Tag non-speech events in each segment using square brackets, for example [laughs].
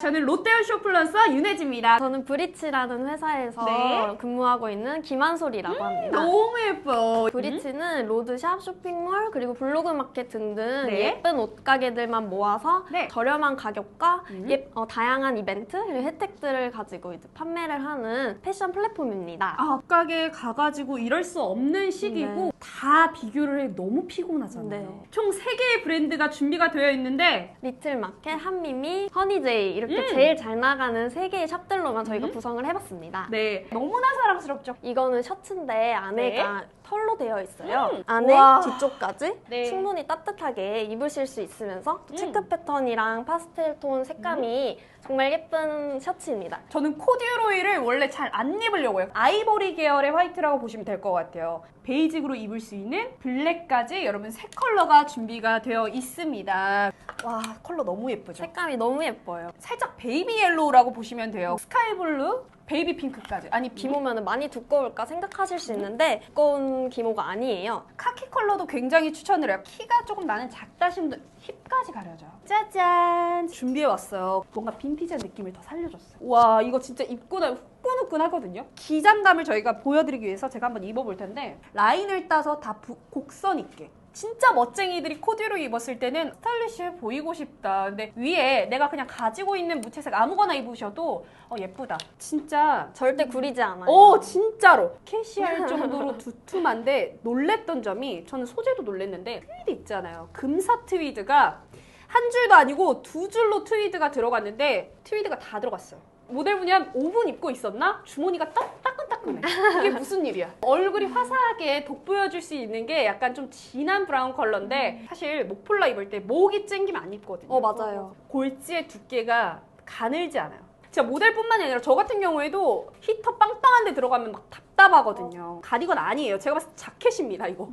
저는 롯데온 쇼플러서 윤혜지입니다. 저는 브리치라는 회사에서 네. 근무하고 있는 김한솔이라고 합니다. 너무 예뻐요. 브리치는 로드샵, 쇼핑몰, 그리고 블로그 마켓 등등 네. 예쁜 옷가게들만 모아서 네. 저렴한 가격과 음. 예, 어, 다양한 이벤트 그리고 혜택들을 가지고 이제 판매를 하는 패션 플랫폼입니다. 아, 옷가게 가가지고 이럴 수 없는 시기고 네. 다 비교를 해 너무 피곤하잖아요. 네. 총 3개의 브랜드가 준비가 되어 있는데 리틀 마켓, 한미미, 허니제이 이렇게 음. 제일 잘 나가는 세 개의 샵들로만 저희가 음. 구성을 해봤습니다. 네 너무나 사랑스럽죠. 이거는 셔츠인데 안에가 털로 되어 있어요. 음. 안에 우와. 뒤쪽까지 네. 충분히 따뜻하게 입으실 수 있으면서 또 음. 체크 패턴이랑 파스텔 톤 색감이 정말 예쁜 셔츠입니다. 저는 코듀로이를 원래 잘 안 입으려고 해요. 아이보리 계열의 화이트라고 보시면 될 것 같아요. 베이직으로 입을 수 있는 블랙까지 여러분 세 컬러가 준비가 되어 있습니다. 와 컬러 너무 예쁘죠? 색감이 너무 예뻐요. 살짝 베이비 옐로우라고 보시면 돼요. 스카이 블루, 베이비 핑크까지. 아니 비 기모면 많이 두꺼울까 생각하실 수 있는데 두꺼운 기모가 아니에요. 카키 컬러도 굉장히 추천을 해요. 키가 조금 나는 작다신 분들 힙까지 가려져요. 짜잔! 준비해왔어요. 뭔가 빈티지한 느낌을 더 살려줬어요. 와 이거 진짜 입고 나면 후끈후끈하거든요. 기장감을 저희가 보여드리기 위해서 제가 한번 입어볼 텐데 라인을 따서 다 부- 곡선 있게 진짜 멋쟁이들이 코디로 입었을 때는 스타일리시해 보이고 싶다. 근데 위에 내가 그냥 가지고 있는 무채색 아무거나 입으셔도 어, 예쁘다. 진짜 절대 구리지 않아요. 오 진짜로 캐시할 정도로 [laughs] 두툼한데 놀랬던 점이 저는 소재도 놀랬는데 트위드 있잖아요 금사 트위드가 한 줄도 아니고 두 줄로 트위드가 들어갔는데 트위드가 다 들어갔어요 모델분이 한 5분 입고 있었나? 주머니가 딱 따끈따끈해 이게 무슨 일이야 얼굴이 화사하게 돋보여줄 수 있는 게 약간 좀 진한 브라운 컬러인데 사실 목폴라 입을 때 목이 쨍기면 안 입거든요 어 맞아요. 골지의 두께가 가늘지 않아요. 진짜 모델뿐만 이 아니라 저 같은 경우에도 히터 빵빵한 데 들어가면 막 답답하거든요. 가디건 아니에요. 제가 봤을 때 자켓입니다, 이거.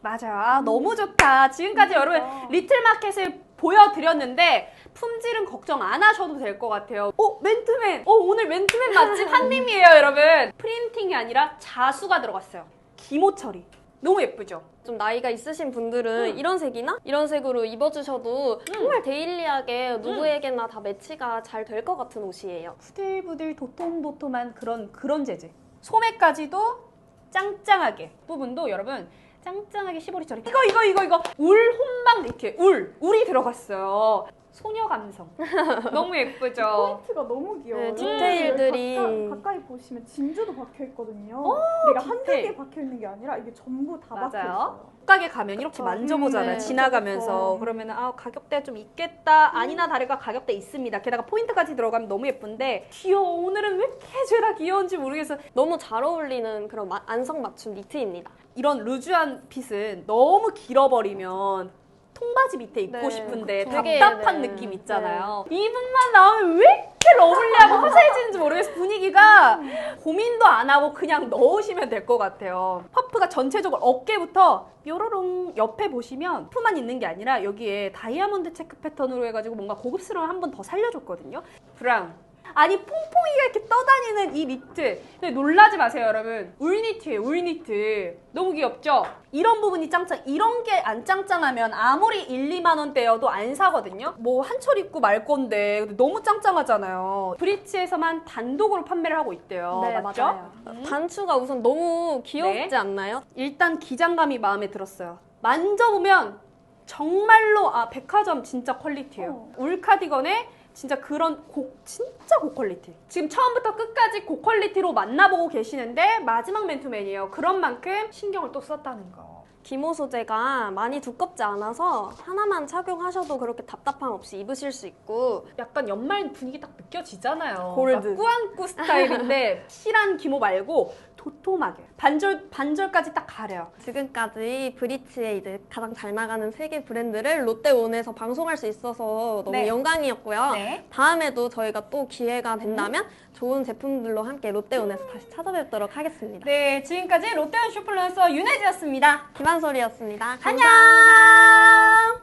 맞아요. 아, 너무 좋다. 지금까지 여러분 리틀 마켓을 보여드렸는데 품질은 걱정 안 하셔도 될 것 같아요. 어, 맨투맨. 어, 오늘 맨투맨 맛집 한림이에요, 여러분. 프린팅이 아니라 자수가 들어갔어요. 기모 처리. 너무 예쁘죠? 좀 나이가 있으신 분들은 음. 이런 색이나 이런 색으로 입어주셔도 정말 데일리하게 누구에게나 다 매치가 잘 될 것 같은 옷이에요. 부들부들 도톰도톰한 그런 그런 재질. 소매까지도 짱짱하게 부분도 여러분 짱짱하게 시보리 처리. 이거 이거 이거 이거 울 혼방 이렇게 울 울이 들어갔어요. 소녀 감성. [laughs] 너무 예쁘죠. 포인트가 너무 귀여워요. 네, 디테일 들이. 가까, 가까 이 보시면 진주도 박혀 있거든요. 내가 한 디테일. 겹에 박혀 있는 게 아니라 이게 전부 다 박혀 맞아요. 있어요. 옷가게 가면 이렇게 아, 만져보잖아요. 네. 지나가면서 그쵸. 그러면 아 가격대가 좀 있겠다. 아니나 다를까 가격대 있습니다. 게다가 포인트까지 들어가면 너무 예쁜데 귀여워. 오늘은 왜 이렇게 죄라 귀여운지 모르겠어. 너무 잘 어울리는 그런 마- 안성 맞춤 니트입니다. 이런 루즈한 핏은 너무 길어버리면 통바지 밑에 입고 네, 싶은데 그쵸. 답답한 네. 느낌 있잖아요. 이분만 나오면 왜 이렇게 러블리하고 화사해지는지 모르겠어. 분위기가 고민도 안 하고 그냥 넣으시면 될 것 같아요. 퍼프가 전체적으로 어깨부터 뾰로롱 옆에 보시면 퍼프만 있는 게 아니라 여기에 다이아몬드 체크 패턴으로 해가지고 뭔가 고급스러운 한 번 더 살려줬거든요. 브라운. 아니 퐁퐁이가 이렇게 떠다니는 이 니트 근데 놀라지 마세요 여러분 울 니트예요 울 니트 너무 귀엽죠? 이런 부분이 짱짱 이런 게 안 짱짱하면 아무리 1, 2만 원대여도 안 사거든요 뭐 한철 입고 말 건데 근데 너무 짱짱하잖아요 브리치에서만 단독으로 판매를 하고 있대요 네, 맞죠? 맞아요. 단추가 우선 너무 귀엽지 네. 않나요? 일단 기장감이 마음에 들었어요 만져보면 정말로 아 백화점 진짜 퀄리티예요 어. 울 카디건에 진짜 그런 고, 진짜 고퀄리티. 지금 처음부터 끝까지 고퀄리티로 만나보고 계시는데 마지막 맨투맨이에요. 그런 만큼 신경을 또 썼다는 거. 기모 소재가 많이 두껍지 않아서 하나만 착용하셔도 그렇게 답답함 없이 입으실 수 있고 약간 연말 분위기 딱 느껴지잖아요. 골드. 꾸안꾸 스타일인데 [laughs] 실한 기모 말고 도톰하게 반절 반절까지 딱 가려요. 지금까지 브리치의 이제 가장 잘 나가는 세계 브랜드를 롯데온에서 방송할 수 있어서 너무 네. 영광이었고요. 네. 다음에도 저희가 또 기회가 된다면 좋은 제품들로 함께 롯데온에서 다시 찾아뵙도록 하겠습니다. 네, 지금까지 롯데온 슈플러서 윤혜지였습니다. 김한솔이었습니다. 안녕. 감사합니다.